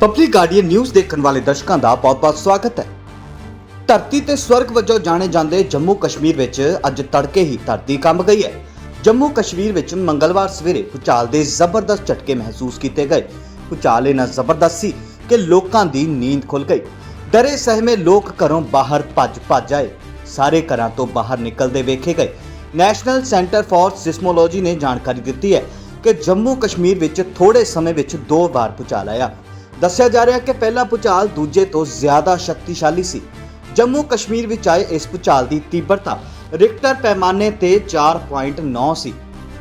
Public guardian news ਦੇਖਣ ਵਾਲੇ ਦਰਸ਼ਕਾਂ ਦਾ ਬਹੁਤ-ਬਹੁਤ ਸਵਾਗਤ ਹੈ। ਧਰਤੀ ਤੇ ਸਵਰਗ ਵਜੋਂ ਜਾਣੇ ਜਾਂਦੇ ਜੰਮੂ ਕਸ਼ਮੀਰ ਵਿੱਚ ਅੱਜ ਤੜਕੇ ਹੀ ਧਰਤੀ ਕੰਬ ਗਈ ਹੈ। ਜੰਮੂ ਕਸ਼ਮੀਰ ਵਿੱਚ ਮੰਗਲਵਾਰ ਸਵੇਰੇ ਭੂਚਾਲ ਦੇ ਜ਼ਬਰਦਸਤ ਝਟਕੇ ਮਹਿਸੂਸ ਕੀਤੇ ਗਏ। ਭੂਚਾਲ ਇਹਨਾਂ ਜ਼ਬਰਦਸਤ ਸੀ ਕਿ ਲੋਕਾਂ ਦੀ ਨੀਂਦ ਖੁੱਲ ਗਈ। ਡਰੇ ਸਹਿਮੇ ਲੋਕ ਘਰੋਂ ਬਾਹਰ ਭੱਜ ਭੱਜ ਆਏ। ਸਾਰੇ ਘਰਾਂ ਤੋਂ ਬਾਹਰ ਨਿਕਲਦੇ ਵੇਖੇ ਗਏ। ਨੈਸ਼ਨਲ ਸੈਂਟਰ ਫਾਰ ਸਿਸਮੋਲੋਜੀ ਨੇ ਜਾਣਕਾਰੀ ਦਿੱਤੀ ਹੈ ਕਿ ਜੰਮੂ ਕਸ਼ਮੀਰ ਵਿੱਚ ਥੋੜੇ ਸਮੇਂ ਵਿੱਚ ਦੋ ਵਾਰ ਭੂਚਾਲ ਆਇਆ। ਦੱਸਿਆ ਜਾ ਰਿਹਾ ਹੈ ਕਿ ਪਹਿਲਾ ਭੂਚਾਲ ਦੂਜੇ ਤੋਂ ਜ਼ਿਆਦਾ ਸ਼ਕਤੀਸ਼ਾਲੀ ਸੀ। ਜੰਮੂ ਕਸ਼ਮੀਰ ਵਿੱਚ ਆਏ ਇਸ ਭੂਚਾਲ ਦੀ ਤੀਬਰਤਾ ਰਿਕਟਰ ਪੈਮਾਨੇ ਤੇ 4.9 ਸੀ।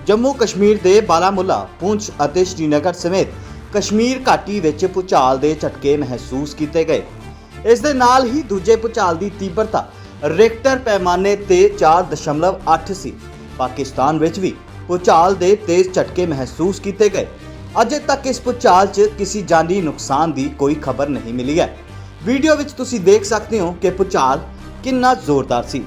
ਜੰਮੂ ਕਸ਼ਮੀਰ ਦੇ ਬਾਲਾਮੁੱਲਾ, ਪੁੰਛ ਅਤੇ ਸ਼੍ਰੀਨਗਰ ਸਮੇਤ ਕਸ਼ਮੀਰ ਘਾਟੀ ਵਿੱਚ ਭੂਚਾਲ ਦੇ ਝਟਕੇ ਮਹਿਸੂਸ ਕੀਤੇ ਗਏ। ਇਸ ਦੇ ਨਾਲ ਹੀ ਦੂਜੇ ਭੂਚਾਲ ਦੀ ਤੀਬਰਤਾ ਰਿਕਟਰ ਪੈਮਾਨੇ ਤੇ 4.8 ਸੀ। ਪਾਕਿਸਤਾਨ ਵਿੱਚ ਵੀ ਭੂਚਾਲ ਦੇ ਤੇਜ਼ ਝਟਕੇ ਮਹਿਸੂਸ ਕੀਤੇ ਗਏ। ਅਜੇ ਤੱਕ ਇਸ ਭੂਚਾਲ 'ਚ ਕਿਸੇ ਜਾਨੀ ਨੁਕਸਾਨ ਦੀ ਕੋਈ ਖਬਰ ਨਹੀਂ ਮਿਲੀ ਹੈ। ਵੀਡੀਓ ਵਿੱਚ ਤੁਸੀਂ ਦੇਖ ਸਕਦੇ ਹੋ ਕਿ ਭੂਚਾਲ ਕਿੰਨਾ ਜ਼ੋਰਦਾਰ ਸੀ।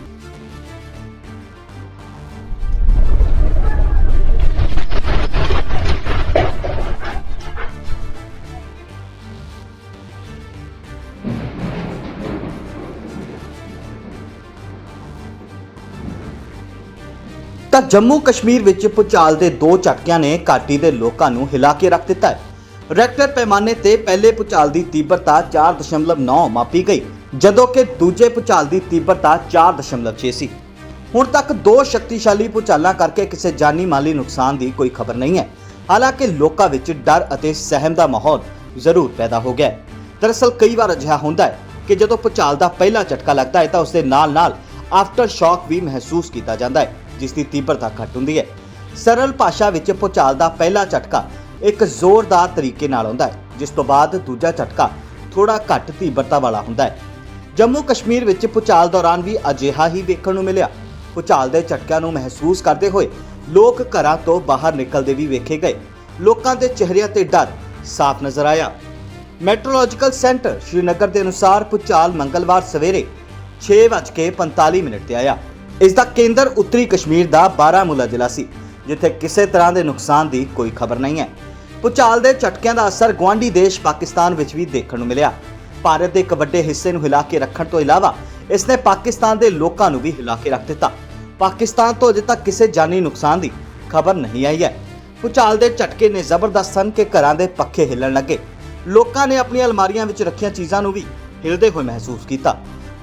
ਤਾਂ ਜੰਮੂ ਕਸ਼ਮੀਰ ਵਿੱਚ ਭੂਚਾਲ ਦੇ ਦੋ ਝਟਕਿਆਂ ਨੇ ਘਾਟੀ ਦੇ ਲੋਕਾਂ ਨੂੰ ਹਿਲਾ ਕੇ ਰੱਖ ਦਿੱਤਾ ਹੈ। ਰੈਕਟਰ ਪੈਮਾਨੇ ਤੇ ਪਹਿਲੇ ਭੂਚਾਲ ਦੀ ਤੀਬਰਤਾ 4.9 ਮਾਪੀ ਗਈ, ਜਦੋਂ ਕਿ ਦੂਜੇ ਭੂਚਾਲ ਦੀ ਤੀਬਰਤਾ 4.6 ਸੀ। ਹੁਣ ਤੱਕ ਦੋ ਸ਼ਕਤੀਸ਼ਾਲੀ ਭੂਚਾਲਾਂ ਕਰਕੇ ਕਿਸੇ ਜਾਨੀ ਮਾਲੀ ਨੁਕਸਾਨ ਦੀ ਕੋਈ ਖਬਰ ਨਹੀਂ ਹੈ। ਹਾਲਾਂਕਿ ਲੋਕਾਂ ਵਿੱਚ ਡਰ ਅਤੇ ਸਹਿਮ ਦਾ ਮਾਹੌਲ ਜ਼ਰੂਰ ਪੈਦਾ ਹੋ ਗਿਆ ਦਰਅਸਲ ਕਈ ਵਾਰ ਅਜਿਹਾ ਹੁੰਦਾ ਹੈ ਕਿ ਜਦੋਂ ਭੂਚਾਲ ਦਾ ਪਹਿਲਾ ਝਟਕਾ ਲੱਗਦਾ ਹੈ ਤਾਂ ਉਸ ਦੇ ਨਾਲ-ਨਾਲ ਆਫਟਰ ਸ਼ੌਕ ਵੀ ਮਹਿਸੂਸ ਕੀਤਾ ਜਾਂਦਾ ਹੈ। ਜਿਸ ਦੀ ਤੀਬਰਤਾ ਘੱਟ ਹੁੰਦੀ ਹੈ। ਸਰਲ ਭਾਸ਼ਾ ਵਿੱਚ ਭੂਚਾਲ ਦਾ ਪਹਿਲਾ ਝਟਕਾ ਇੱਕ ਜ਼ੋਰਦਾਰ ਤਰੀਕੇ ਨਾਲ ਆਉਂਦਾ ਹੈ, ਜਿਸ ਤੋਂ ਬਾਅਦ ਦੂਜਾ ਝਟਕਾ ਥੋੜਾ ਘੱਟ ਤੀਬਰਤਾ ਵਾਲਾ ਹੁੰਦਾ ਹੈ। ਜੰਮੂ ਕਸ਼ਮੀਰ ਵਿੱਚ ਭੂਚਾਲ ਦੌਰਾਨ ਵੀ ਅਜਿਹਾ ਹੀ ਵੇਖਣ ਨੂੰ ਮਿਲਿਆ। ਭੂਚਾਲ ਦੇ ਝਟਕਿਆਂ ਨੂੰ ਮਹਿਸੂਸ ਕਰਦੇ ਹੋਏ ਲੋਕ ਘਰਾਂ ਤੋਂ ਬਾਹਰ ਨਿਕਲਦੇ ਵੀ ਵੇਖੇ ਗਏ। ਲੋਕਾਂ ਦੇ ਚਿਹਰਿਆਂ ਤੇ ਡਰ ਸਾਫ਼ ਨਜ਼ਰ ਆਇਆ। ਮੈਟਰੋਲੋਜੀਕਲ ਸੈਂਟਰ ਸ਼੍ਰੀਨਗਰ ਦੇ ਅਨੁਸਾਰ ਭੂਚਾਲ ਮੰਗਲਵਾਰ ਸਵੇਰੇ 6:45 ਮਿੰਟ ਤੇ ਆਇਆ। ਇਸ ਦਾ ਕੇਂਦਰ ਉੱਤਰੀ ਕਸ਼ਮੀਰ ਦਾ ਬਾਰਾਮੂਲਾ ਜ਼ਿਲ੍ਹਾ ਸੀ, ਜਿੱਥੇ ਕਿਸੇ ਤਰ੍ਹਾਂ ਦੇ ਨੁਕਸਾਨ ਦੀ ਕੋਈ ਖਬਰ ਨਹੀਂ ਹੈ। ਭੂਚਾਲ ਦੇ ਝਟਕਿਆਂ ਦਾ ਅਸਰ ਗੁਆਂਢੀ ਦੇਸ਼ ਪਾਕਿਸਤਾਨ ਵਿੱਚ ਵੀ ਦੇਖਣ ਨੂੰ ਮਿਲਿਆ। ਭਾਰਤ ਦੇ ਇੱਕ ਵੱਡੇ ਹਿੱਸੇ ਨੂੰ ਹਿਲਾ ਕੇ ਰੱਖਣ ਤੋਂ ਇਲਾਵਾ ਇਸ ਨੇ ਪਾਕਿਸਤਾਨ ਦੇ ਲੋਕਾਂ ਨੂੰ ਵੀ ਹਿਲਾ ਕੇ ਰੱਖ ਦਿੱਤਾ। ਪਾਕਿਸਤਾਨ ਤੋਂ ਅਜੇ ਤੱਕ ਕਿਸੇ ਜਾਨੀ ਨੁਕਸਾਨ ਦੀ ਖਬਰ ਨਹੀਂ ਆਈ ਹੈ। ਭੂਚਾਲ ਦੇ ਝਟਕੇ ਨੇ ਜ਼ਬਰਦਸਤ ਸਨ ਕਿ ਘਰਾਂ ਦੇ ਪੱਖੇ ਹਿੱਲਣ ਲੱਗੇ। ਲੋਕਾਂ ਨੇ ਆਪਣੀਆਂ ਅਲਮਾਰੀਆਂ ਵਿੱਚ ਰੱਖੀਆਂ ਚੀਜ਼ਾਂ ਨੂੰ ਵੀ ਹਿਲਦੇ ਹੋਏ ਮਹਿਸੂਸ ਕੀਤਾ।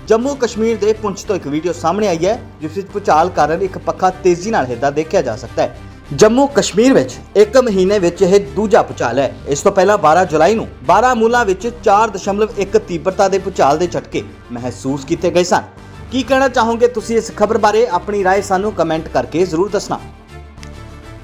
ਜੰਮੂ ਕਸ਼ਮੀਰ ਦੇ ਪੁੰਛ ਤੋਂ ਇੱਕ ਵੀਡੀਓ ਸਾਹਮਣੇ ਆਈ ਹੈ ਜਿਸ ਵਿੱਚ ਭੂਚਾਲ ਕਾਰਨ ਇੱਕ ਪੱਖਾ ਤੇਜ਼ੀ ਨਾਲ ਹਿਲਦਾ ਦੇਖਿਆ ਜਾ ਸਕਦਾ ਹੈ ਜੰਮੂ ਕਸ਼ਮੀਰ ਵਿੱਚ ਇੱਕ ਮਹੀਨੇ ਵਿੱਚ ਇਹ ਦੂਜਾ ਭੂਚਾਲ ਹੈ ਇਸ ਤੋਂ ਪਹਿਲਾਂ 12 ਜੁਲਾਈ ਨੂੰ ਬਾਰਾਮੂਲਾ ਵਿੱਚ 4.1 ਤੀਬਰਤਾ ਦੇ ਭੂਚਾਲ ਦੇ ਝਟਕੇ ਮਹਿਸੂਸ ਕੀਤੇ ਗਏ ਸਨ ਕੀ ਕਹਿਣਾ ਚਾਹੋਗੇ ਤੁਸੀਂ ਇਸ ਖਬਰ ਬਾਰੇ ਆਪਣੀ رائے ਸਾਨੂੰ ਕਮੈਂਟ ਕਰਕੇ ਜ਼ਰੂਰ ਦੱਸਣਾ